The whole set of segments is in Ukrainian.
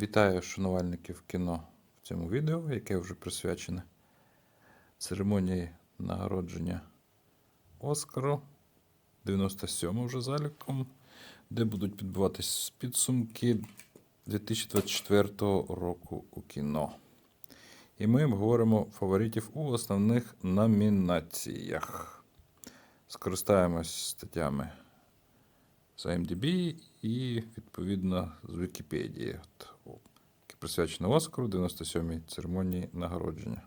Вітаю шанувальників кіно в цьому відео, яке вже присвячене церемонії нагородження Оскару 97 вже заліком, де будуть підбиватись підсумки 2024 року у кіно. І ми обговоримо фаворитів у основних номінаціях. Скористаємось статтями з IMDb і, відповідно, з Вікіпедії, присвячено Оскару 97-й церемонії нагородження.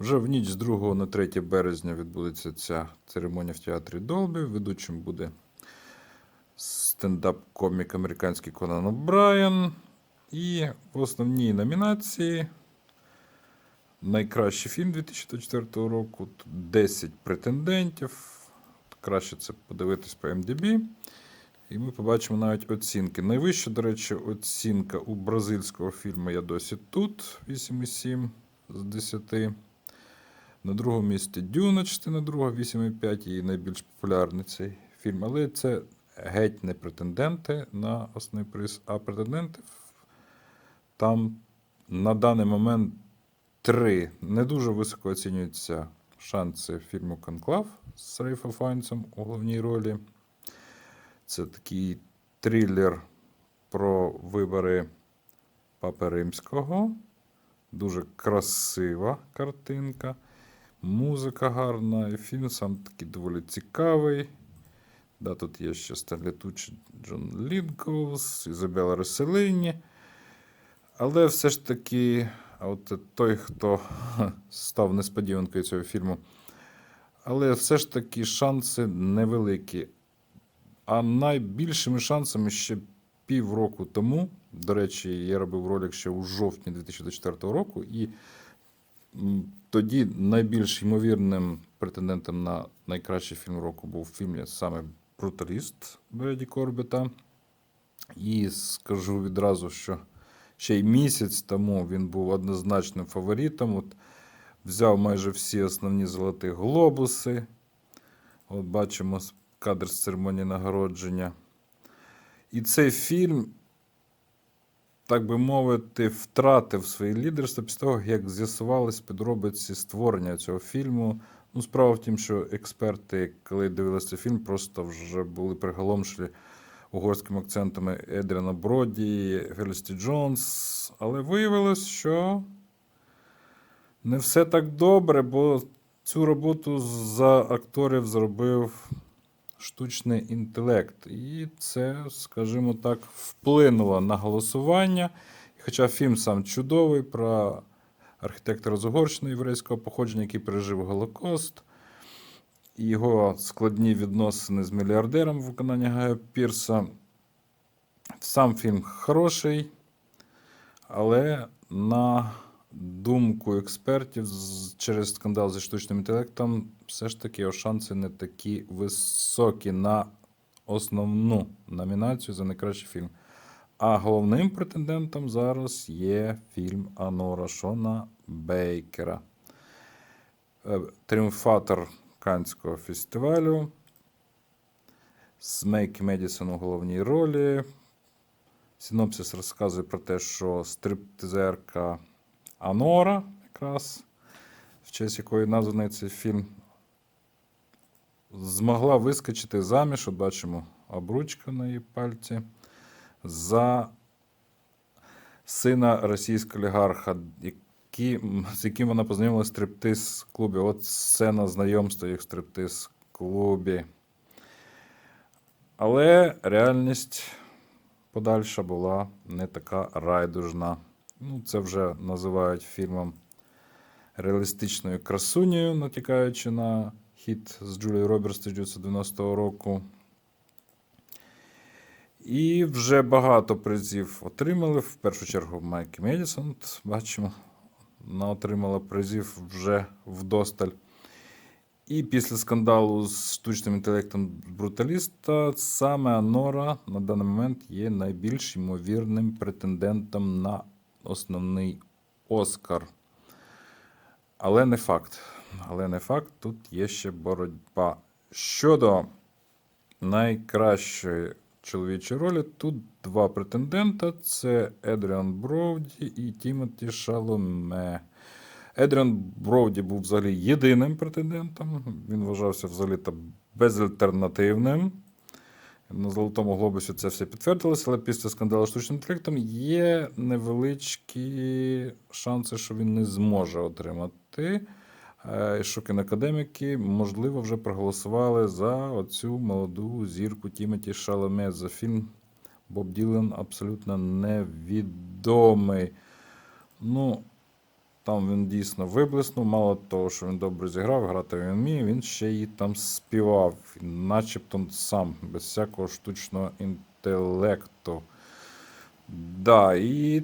Вже в ніч з 2 на 3 березня відбудеться ця церемонія в театрі Долбі. Ведучим буде стендап-комік американський Конан О'Брайен. І в основній номінації найкращий фільм 2024 року. Тут 10 претендентів. Краще це подивитись по MDB. І ми побачимо навіть оцінки. Найвища, до речі, оцінка у бразильського фільму Я досі тут 8,7 з 10. На другому місці Дюна, частина друга, 8,5 і найбільш популярний цей фільм. Але це геть не претенденти на основний приз, а претенденти там на даний момент три. Не дуже високо оцінюються шанси фільму Конклав з Рейфом Файнсом у головній ролі. Це такий трилер про вибори Папи Римського. Дуже красива картинка, музика гарна, і фільм сам такий доволі цікавий. Да, тут є ще Стенлі Джон Лінкоус, Ізабела Реселині. Але все ж таки, от той, хто став несподіванкою цього фільму, але все ж таки шанси невеликі. А найбільшими шансами ще півроку тому, до речі, я робив ролик ще у жовтні 2024 року, і тоді найбільш ймовірним претендентом на найкращий фільм року був фільм саме Бруталіст Бреді Корбета. І скажу відразу, що ще й місяць тому він був однозначним фаворитом. От взяв майже всі основні золоті глобуси. От бачимо кадр з церемонії нагородження. І цей фільм, так би мовити, втратив своє лідерство після того, як з'ясувались підробиці створення цього фільму. Ну, справа в тім, що експерти, коли дивилися фільм, просто вже були приголомшені угорськими акцентами Едріана Броді, Фелісті Джонс. Але виявилось, що не все так добре, бо цю роботу за акторів зробив штучний інтелект. І це, скажімо так, вплинуло на голосування. Хоча фільм сам чудовий про архітектора з Угорщини єврейського походження, який пережив Голокост, його складні відносини з мільярдером в виконанні Гая Пірса. Сам фільм хороший, але на думку експертів, через скандал зі штучним інтелектом, все ж таки його шанси не такі високі на основну номінацію за найкращий фільм. А головним претендентом зараз є фільм Анора Шона Бейкера. Е, Тріумфатор Канського фестивалю. З Мейкі Медісон у головній ролі. Синопсис розказує про те, що стриптизерка Анора, якраз, в честь якої названий цей фільм, змогла вискочити заміж, от бачимо обручка на її пальці, за сина російського олігарха, які, з яким вона познайомилася в стриптиз-клубі. От сцена знайомства їх в стриптиз-клубі. Але реальність подальша була не така райдужна. Ну, це вже називають фільмом реалістичною красунею, натякаючи на хіт з Джулією Робертс 1990 року. І вже багато призів отримали. В першу чергу Майк Медісон, бачимо, вона отримала призів вже вдосталь. І після скандалу з штучним інтелектом бруталіста саме Анора на даний момент є найбільш ймовірним претендентом на основний Оскар. Але не факт. Але не факт, тут є ще боротьба. Щодо найкращої чоловічої ролі, тут два претендента: це Едріан Броуді і Тімоті Шаломе. Едріан Броуді був взагалі єдиним претендентом. Він вважався взагалі та безальтернативним. На Золотому глобусі це все підтвердилося, але після скандалу з штучним інтелектом є невеличкі шанси, що він не зможе отримати. Е, Що кіноакадеміки, можливо, вже проголосували за оцю молоду зірку Тімоті Шаломе за фільм Боб Ділен абсолютно невідомий. Ну, там він дійсно виблиснув. Мало того, що він добре зіграв, грати він вміє, він ще й там співав, начебто сам, без всякого штучного інтелекту. Да, і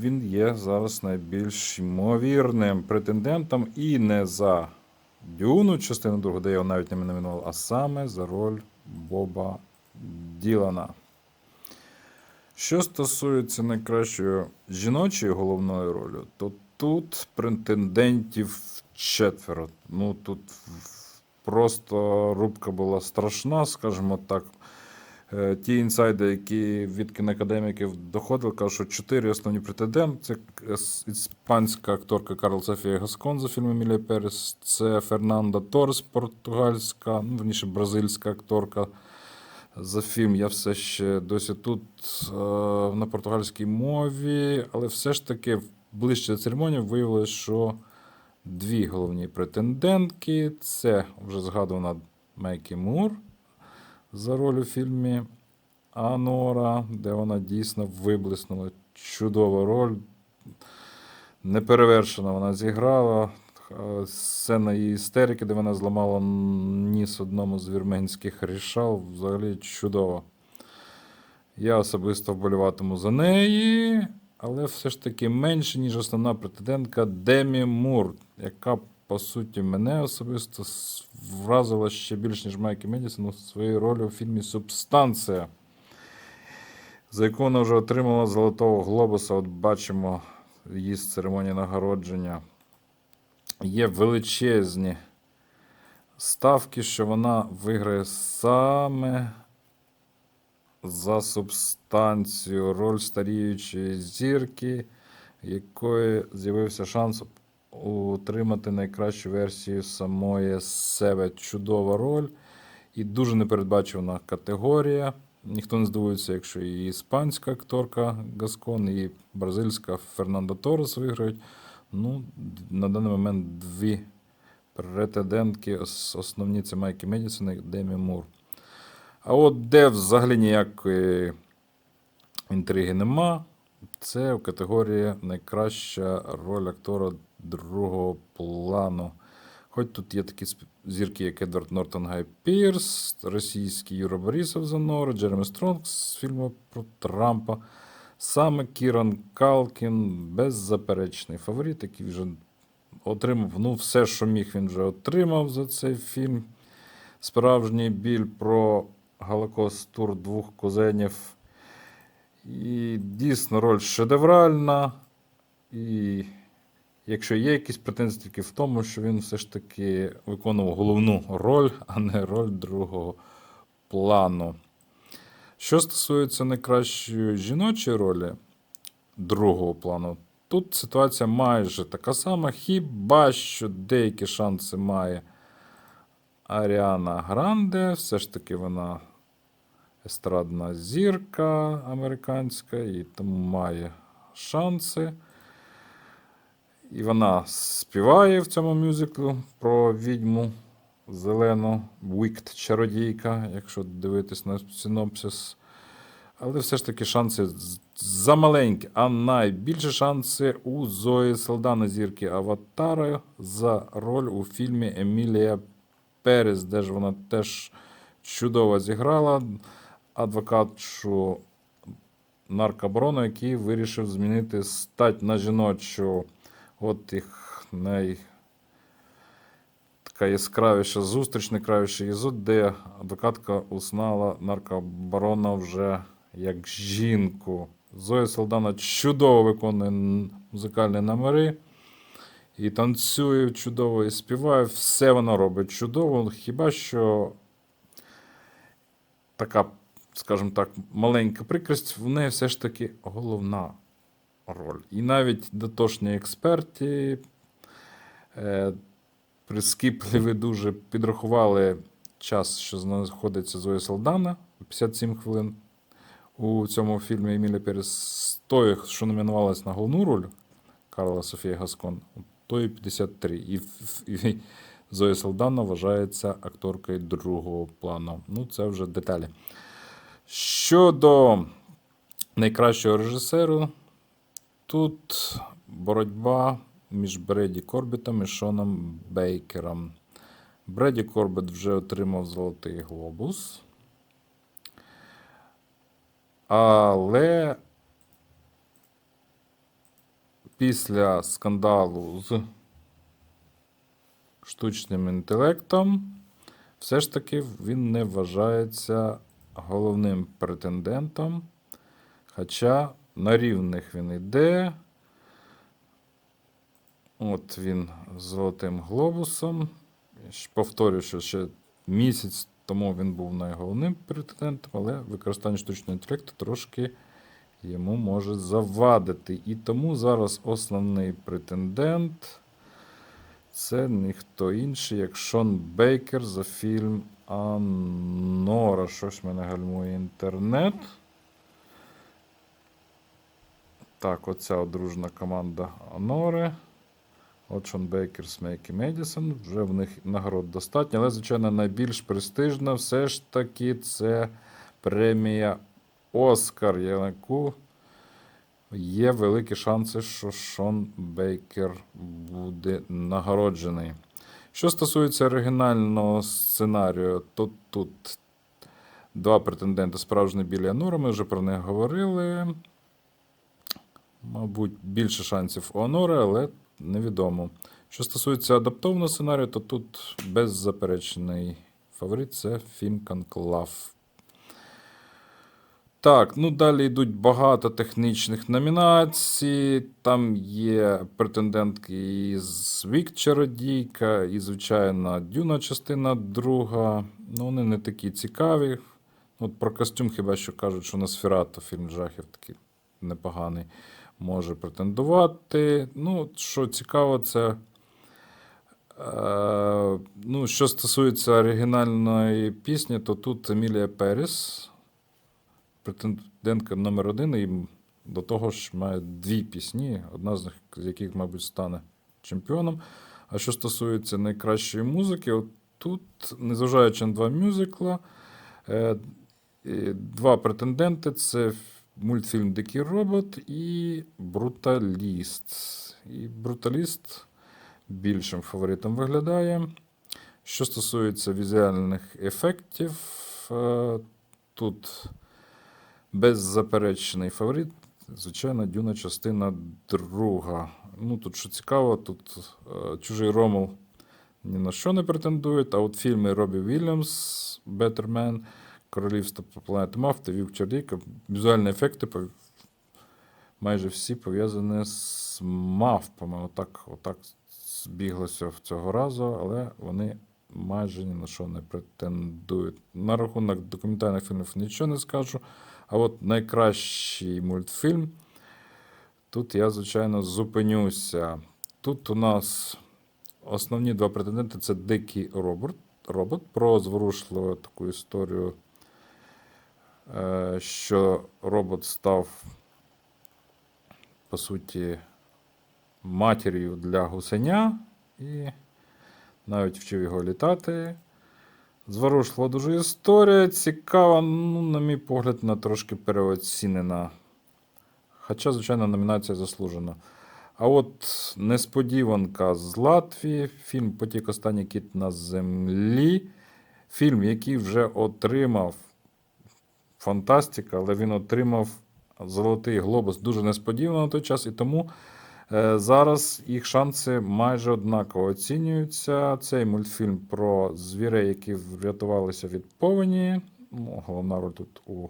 він є зараз найбільш ймовірним претендентом і не за Дюну, частину другу, де його навіть не номінував, а саме за роль Боба Ділана. Що стосується найкращої жіночої головної ролі, то тут претендентів четверо. Ну тут просто рубка була страшна, скажімо так. Е, Ті інсайди, які від кіноакадеміків доходили, кажуть, що чотири основні претенденти. Це іспанська акторка Карл Софія Гаскон за фільмом Емілія Перес, це Фернанда Торес, португальська, ну, верніше, бразильська акторка за фільм. Я все ще досі тут е, на португальській мові, але все ж таки ближче до церемонії виявилось, що дві головні претендентки це вже згадувана Мейкі Мур за роль у фільмі Анора, де вона дійсно виблиснула чудова роль. Неперевершена вона зіграла. Е, Сцена її істерики, де вона зламала ніс одному з вірменських рішал, взагалі чудово. Я особисто вболіватиму за неї, але все ж таки менше, ніж основна претендентка Демі Мур, яка, по суті, мене особисто вразила ще більш, ніж Майкі Медісон своєю ролью у фільмі Субстанція, за яку вона вже отримала Золотого Глобуса. От бачимо її з церемонії нагородження. Є величезні ставки, що вона виграє саме за субстанцію роль старіючої зірки, якої з'явився шанс утримати найкращу версію самої себе. Чудова роль і дуже непередбачувана категорія. Ніхто не здивується, якщо і іспанська акторка Гаскон, і бразильська Фернандо Торес виграють. Ну, на даний момент дві претендентки, ос- основні це Майкі Медісон і Демі Мур. А от де взагалі ніякої інтриги нема, це в категорії найкраща роль актора другого плану. Хоч тут є такі зірки, як Едвард Нортон Гай Пірс, російський Юра Борисов за Нора, Джеремі Стронг з фільму про Трампа. Саме Кіран Калкін, беззаперечний фаворит, який вже отримав ну, все, що міг, він вже отримав за цей фільм. Справжній біль про Голокост тур двох кузенів. І дійсно роль шедевральна. І якщо є якісь претензії, тільки в тому, що він все ж таки виконував головну роль, а не роль другого плану. Що стосується найкращої жіночої ролі другого плану, тут ситуація майже така сама, хіба що деякі шанси має Аріана Гранде, все ж таки вона естрадна зірка американська, і тому має шанси. І вона співає в цьому мюзиклу про відьму зелену, Вікт чародійка, якщо дивитись на синопсис. Але все ж таки шанси замаленькі. А найбільші шанси у Зої Салдана зірки Аватара за роль у фільмі Емілія Перес, де ж вона теж чудово зіграла адвокатшу наркоборону, який вирішив змінити стать на жіночу. От їх най... така яскравіша зустріч, найкращий єзот, де адвокатка узнала наркобарона вже як жінку. Зоя Салдана чудово виконує музикальні номери. І танцює чудово, і співає. Все вона робить чудово. Хіба що така скажімо так, маленька прикрість, в неї все ж таки головна роль. І навіть дотошні експерти е, прискіпливі дуже підрахували час, що знаходиться Зоя Салдана 57 хвилин у цьому фільмі Еміля Перес з тої, що номінувалась на головну роль Карла Софія Гаскон, тої 53. І, і Зоя Салдана вважається акторкою другого плану. Ну, це вже деталі. Щодо найкращого режисеру, тут боротьба між Бреді Корбітом і Шоном Бейкером. Бреді Корбет вже отримав Золотий глобус. Але після скандалу з штучним інтелектом, все ж таки він не вважається головним претендентом. Хоча на рівних він йде. От він з золотим глобусом. Щ- Повторю, що ще місяць тому він був найголовним претендентом, але використання штучного інтелекту трошки йому може завадити. І тому зараз основний претендент це ніхто інший, як Шон Бейкер за фільм Анора. Щось мене гальмує інтернет. Так, оця одружна команда Анори. От Шон Бейкер, Смейк і Медісон. Вже в них нагород достатньо, але, звичайно, найбільш престижна все ж таки це премія Оскар, яку є великі шанси, що Шон Бейкер буде нагороджений. Що стосується оригінального сценарію, то тут два претенденти справжні біля Анора, ми вже про них говорили. Мабуть, більше шансів у Онори, але невідомо. Що стосується адаптованого сценарію, то тут беззаперечний фаворит це фільм Конклав. Так, ну далі йдуть багато технічних номінацій. Там є претендентки із Вік Чародійка, і, звичайно, Дюна частина друга. Ну, вони не такі цікаві. От про костюм хіба що кажуть, що Носферато, фільм жахів такий непоганий, може претендувати. Ну, що цікаво, це. Е, ну, що стосується оригінальної пісні, то тут Емілія Періс, претендентка номер один, і до того ж має дві пісні, одна з яких, мабуть, стане чемпіоном. А що стосується найкращої музики, от тут, незважаючи на два мюзикла, е, два претенденти це мультфільм Дикий робот і Бруталіст. І Бруталіст більшим фаворитом виглядає. Що стосується візуальних ефектів, е, тут беззаперечний фаворит, звичайно, Дюна частина друга. Ну, тут що цікаво, тут е, чужий Ромул ні на що не претендує, а от фільми Робі Вільямс, Беттермен, Королівство планети Мав та Вів Чарліка, візуальні ефекти майже всі пов'язані з мавпами. Отак, отак збіглося в цього разу, але вони майже ні на що не претендують. На рахунок документальних фільмів нічого не скажу. А от найкращий мультфільм. Тут я, звичайно, зупинюся. Тут у нас основні два претенденти це Дикий робот, робот про зворушливу таку історію, що робот став, по суті, матір'ю для гусеня і навіть вчив його літати. Зворушлива дуже історія. Цікава, ну, на мій погляд, вона трошки переоцінена. Хоча, звичайно, номінація заслужена. А от несподіванка з Латвії, фільм Потік останній кіт на землі. Фільм, який вже отримав фантастика, але він отримав Золотий глобус дуже несподівано на той час. І тому е, зараз їх шанси майже однаково оцінюються. Цей мультфільм про звірей, які врятувалися від повені. Ну, головна роль тут у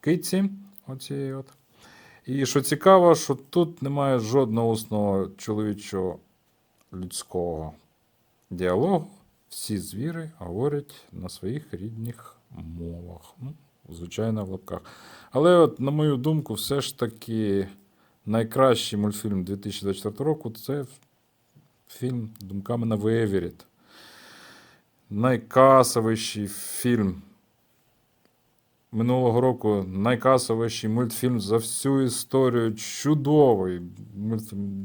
киці. Оцієї от. І що цікаво, що тут немає жодного усного чоловічого людського діалогу. Всі звіри говорять на своїх рідних мовах. Звичайно, в лапках. Але, от, на мою думку, все ж таки найкращий мультфільм 2024 року це фільм Думками на Виворіт. Найкасовіший фільм минулого року найкасовіший мультфільм за всю історію. Чудовий.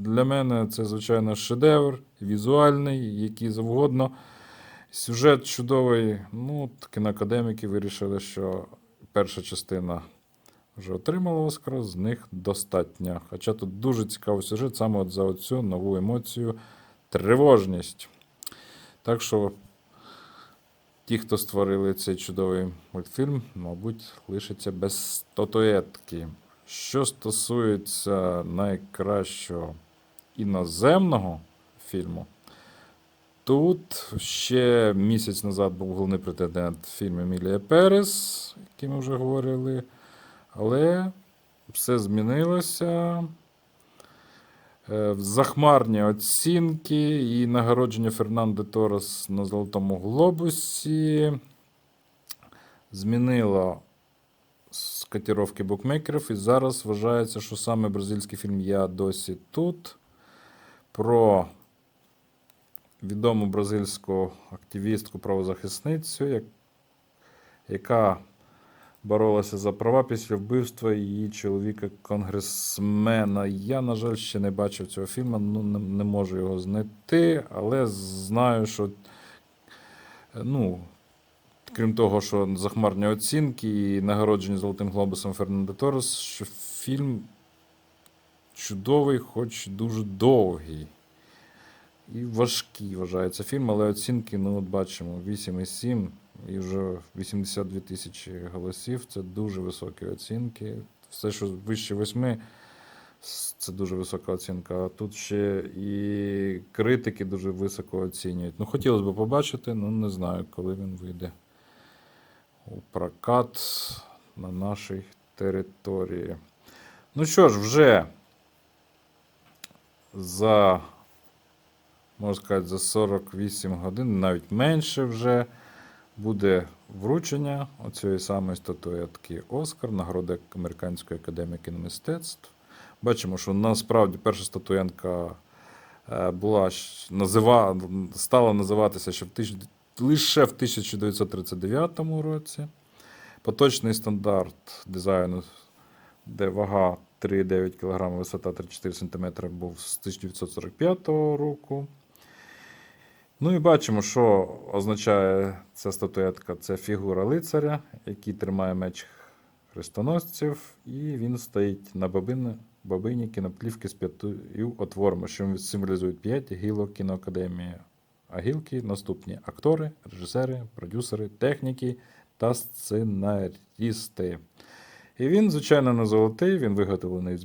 Для мене це, звичайно, шедевр, візуальний, який завгодно. Сюжет чудовий. Ну, кіноакадеміки вирішили, що перша частина вже отримала Оскар, з них достатньо. Хоча тут дуже цікавий сюжет саме от за оцю нову емоцію тривожність. Так що ті, хто створили цей чудовий мультфільм, мабуть, лишаться без статуетки. Що стосується найкращого іноземного фільму, тут ще місяць назад був головний претендент фільм Емілія Перес, який ми вже говорили. Але все змінилося. Е, Захмарні оцінки і нагородження Фернандо Торес на Золотому Глобусі змінило з котировки букмекерів, і зараз вважається, що саме бразильський фільм Я досі тут про відому бразильську активістку правозахисницю, яка боролася за права після вбивства її чоловіка-конгресмена. Я, на жаль, ще не бачив цього фільму, ну не, не можу його знайти, але знаю, що ну, крім того, що захмарні оцінки і нагороджені Золотим Глобусом Фернандо Торес, що фільм чудовий, хоч дуже довгий. І важкий вважається фільм, але оцінки, ну от бачимо, 8,7 і вже 82 тисячі голосів. Це дуже високі оцінки. Все, що вище 8, це дуже висока оцінка. А тут ще і критики дуже високо оцінюють. Ну, хотілося б побачити, ну не знаю, коли він вийде у прокат на нашій території. Ну що ж, вже за, можна сказати, за 48 годин, навіть менше вже буде вручення оцієї самої статуетки Оскар, нагороди Американської академії кіномистецтв. Бачимо, що насправді перша статуєнка е, була назива, стала називатися ще в тисяч, лише в 1939 році. Поточний стандарт дизайну, де вага 3,9 кг, висота 34 см, був з 1945 року. Ну і бачимо, що означає ця статуетка. Це фігура лицаря, який тримає меч хрестоносців, і він стоїть на бобині, бобині кіноплівки з п'ятою отворами, що символізують п'ять гілок кіноакадемії. А гілки наступні актори, режисери, продюсери, техніки та сценарісти. І він, звичайно, не золотий, він виготовлений з